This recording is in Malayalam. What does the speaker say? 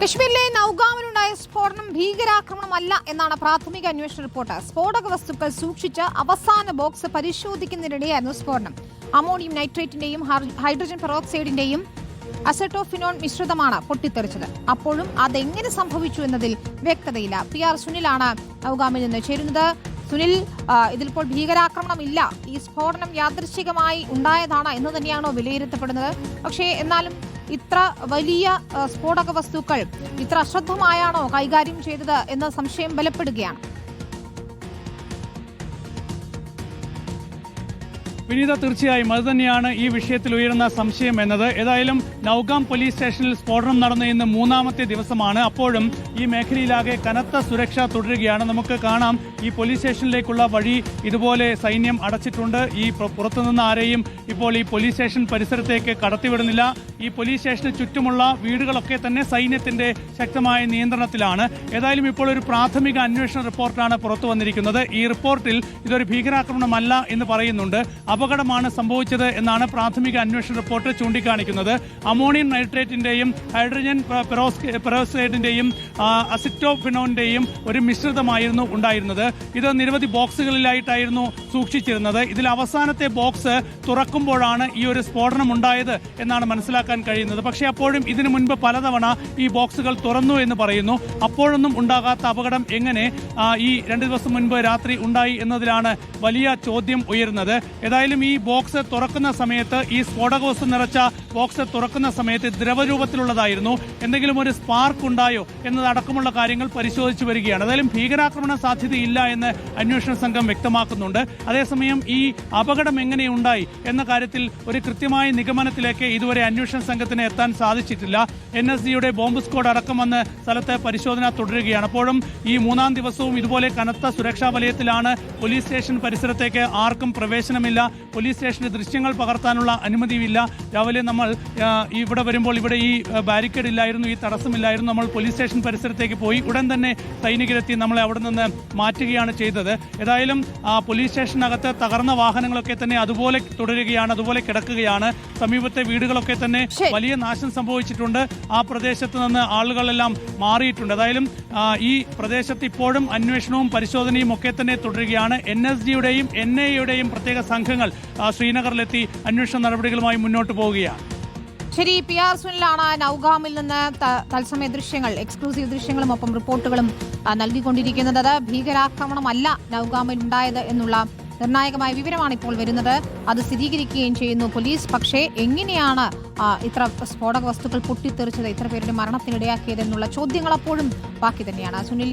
കശ്മീരിലെ നൌഗാമിലുണ്ടായ സ്ഫോടനം ഭീകരാക്രമണമല്ല എന്നാണ് പ്രാഥമിക അന്വേഷണ റിപ്പോർട്ട്. സ്ഫോടക വസ്തുക്കൾ സൂക്ഷിച്ച അവസാന ബോക്സ് പരിശോധിക്കുന്നതിനിടെയായിരുന്നു സ്ഫോടനം. അമോണിയം നൈട്രേറ്റിന്റെയും ഹൈഡ്രജൻ പെറോക്സൈഡിന്റെയും അസറ്റോഫിനോൺ മിശ്രിതമാണ് പൊട്ടിത്തെറിച്ചത്. അപ്പോഴും അതെങ്ങനെ സംഭവിച്ചു എന്നതിൽ വ്യക്തതയില്ല. പി ആർ സുനിലാണ് നൌഗാമിൽ നിന്ന് ചേരുന്നത്. സുനിൽ ഇതിലിപ്പോൾ ഭീകരാക്രമണം ഇല്ല ഈ സ്ഫോടനം യാദൃശികമായി ഉണ്ടായതാണ് എന്ന് തന്നെയാണോ വിലയിരുത്തപ്പെടുന്നത്? പക്ഷേ എന്നാലും ഇത്ര വലിയ സ്ഫോടക വസ്തുക്കൾ ഇത്ര അശ്രദ്ധമായാണോ കൈകാര്യം ചെയ്തത് എന്ന സംശയം ബലപ്പെടുകയാണ്. വിനീത തീർച്ചയായും അത് തന്നെയാണ് ഈ വിഷയത്തിൽ ഉയരുന്ന സംശയം എന്നത്. ഏതായാലും നൌഗാം പോലീസ് സ്റ്റേഷനിൽ സ്ഫോടനം നടന്ന ഇന്ന് മൂന്നാമത്തെ ദിവസമാണ്. അപ്പോഴും ഈ മേഖലയിലാകെ കനത്ത സുരക്ഷ തുടരുകയാണ്. നമുക്ക് കാണാം ഈ പോലീസ് സ്റ്റേഷനിലേക്കുള്ള വഴി ഇതുപോലെ സൈന്യം അടച്ചിട്ടുണ്ട്. ഈ പുറത്തുനിന്ന് ആരെയും ഇപ്പോൾ ഈ പോലീസ് സ്റ്റേഷൻ പരിസരത്തേക്ക് കടത്തിവിടുന്നില്ല. ഈ പോലീസ് സ്റ്റേഷന് ചുറ്റുമുള്ള വീടുകളൊക്കെ തന്നെ സൈന്യത്തിന്റെ ശക്തമായ നിയന്ത്രണത്തിലാണ്. ഏതായാലും ഇപ്പോൾ ഒരു പ്രാഥമിക അന്വേഷണ റിപ്പോർട്ടാണ് പുറത്തു വന്നിരിക്കുന്നത്. ഈ റിപ്പോർട്ടിൽ ഇതൊരു ഭീകരാക്രമണമല്ല എന്ന് പറയുന്നുണ്ട്. അപകടമാണ് സംഭവിച്ചത് എന്നാണ് പ്രാഥമിക അന്വേഷണ റിപ്പോർട്ട് ചൂണ്ടിക്കാണിക്കുന്നത്. അമോണിയം നൈട്രേറ്റിന്റെയും ഹൈഡ്രജൻ പെറോക്സൈഡിന്റെയും അസിറ്റോഫിനോന്റെയും ഒരു മിശ്രിതമായിരുന്നു ഉണ്ടായിരുന്നത്. ഇത് നിരവധി ബോക്സുകളിലായിട്ടായിരുന്നു സൂക്ഷിച്ചിരുന്നത്. ഇതിൽ അവസാനത്തെ ബോക്സ് തുറക്കുമ്പോഴാണ് ഈ ഒരു സ്ഫോടനം ഉണ്ടായത് എന്നാണ് മനസ്സിലാക്കാൻ കഴിയുന്നത്. പക്ഷേ അപ്പോഴും ഇതിനു മുൻപ് പലതവണ ഈ ബോക്സുകൾ തുറന്നു എന്ന് പറയുന്നു. അപ്പോഴൊന്നും ഉണ്ടാകാത്ത അപകടം എങ്ങനെ ഈ രണ്ട് ദിവസം മുൻപ് രാത്രി ഉണ്ടായി എന്നതിലാണ് വലിയ ചോദ്യം ഉയരുന്നത്. ഏതായാലും ഈ ബോക്സ് തുറക്കുന്ന സമയത്ത് ഈ സ്ഫോടക വസ്തു നിറച്ച ബോക്സ് തുറക്കുന്ന സമയത്ത് ദ്രവരൂപത്തിലുള്ളതായിരുന്നു. എന്തെങ്കിലും ഒരു സ്പാർക്ക് ഉണ്ടായോ എന്നതടക്കമുള്ള കാര്യങ്ങൾ പരിശോധിച്ചു വരികയാണ്. ഏതായാലും ഭീകരാക്രമണ സാധ്യതയില്ല എന്ന് അന്വേഷണ സംഘം വ്യക്തമാക്കുന്നുണ്ട്. അതേസമയം ഈ അപകടം എങ്ങനെയുണ്ടായി എന്ന കാര്യത്തിൽ ഒരു കൃത്യമായ നിഗമനത്തിലേക്ക് ഇതുവരെ അന്വേഷണ സംഘത്തിന് എത്താൻ സാധിച്ചിട്ടില്ല. എൻ എസ് ജിയുടെ ബോംബ് സ്ക്വാഡ് അടക്കം വന്ന് സ്ഥലത്ത് പരിശോധന തുടരുകയാണ്. അപ്പോഴും ഈ മൂന്നാം ദിവസവും ഇതുപോലെ കനത്ത സുരക്ഷാ വലയത്തിലാണ് പോലീസ് സ്റ്റേഷൻ പരിസരത്തേക്ക് ആർക്കും പ്രവേശനമില്ല. പോലീസ് സ്റ്റേഷന്റെ ദൃശ്യങ്ങൾ പകർത്താനുള്ള അനുമതിയുമില്ല. രാവിലെ നമ്മൾ ഇവിടെ വരുമ്പോൾ ഇവിടെ ഈ ബാരിക്കേഡ് ഇല്ലായിരുന്നു ഈ തടസ്സമില്ലായിരുന്നു. നമ്മൾ പോലീസ് സ്റ്റേഷൻ പരിസരത്തേക്ക് പോയി ഉടൻ തന്നെ സൈനികരെത്തി നമ്മളെ അവിടെ നിന്ന് മാറ്റുകയാണ് ചെയ്തത്. ഏതായാലും ആ, പോലീസ് സ്റ്റേഷനകത്ത് തകർന്ന വാഹനങ്ങളൊക്കെ തന്നെ അതുപോലെ തുടരുകയാണ് അതുപോലെ കിടക്കുകയാണ്. സമീപത്തെ വീടുകളൊക്കെ തന്നെ വലിയ നാശം സംഭവിച്ചിട്ടുണ്ട്. ആ പ്രദേശത്ത് നിന്ന് ആളുകളെല്ലാം മാറിയിട്ടുണ്ട്. ഏതായാലും ഈ പ്രദേശത്ത് ഇപ്പോഴും അന്വേഷണവും പരിശോധനയും ഒക്കെ തന്നെ തുടരുകയാണ്. എൻ എസ് ജിയുടെയും എൻ ഐയുടെയും പ്രത്യേക സംഘങ്ങൾ ശ്രീനഗറിലെത്തി അന്വേഷണ നടപടികളുമായി മുന്നോട്ട് പോവുകയാണ്. ശരി പി ആർ സുനിലാണ് നൌഗാമിൽ നിന്ന് തത്സമയ ദൃശ്യങ്ങൾ എക്സ്ക്ലൂസീവ് ദൃശ്യങ്ങളും ഒപ്പം റിപ്പോർട്ടുകളും നൽകിക്കൊണ്ടിരിക്കുന്നത്. അത് ഭീകരാക്രമണമല്ല നൌഗാമിൽ ഉണ്ടായത് എന്നുള്ള നിർണായകമായ വിവരമാണ് ഇപ്പോൾ വരുന്നത്. അത് സ്ഥിരീകരിക്കുകയും ചെയ്യുന്നു പോലീസ്. പക്ഷേ എങ്ങനെയാണ് ഇത്ര സ്ഫോടക വസ്തുക്കൾ പൊട്ടിത്തെറിച്ചത് ഇത്ര പേരുടെ മരണത്തിനിടയാക്കിയത് എന്നുള്ള ചോദ്യങ്ങൾ അപ്പോഴും ബാക്കി തന്നെയാണ്. സുനിൽ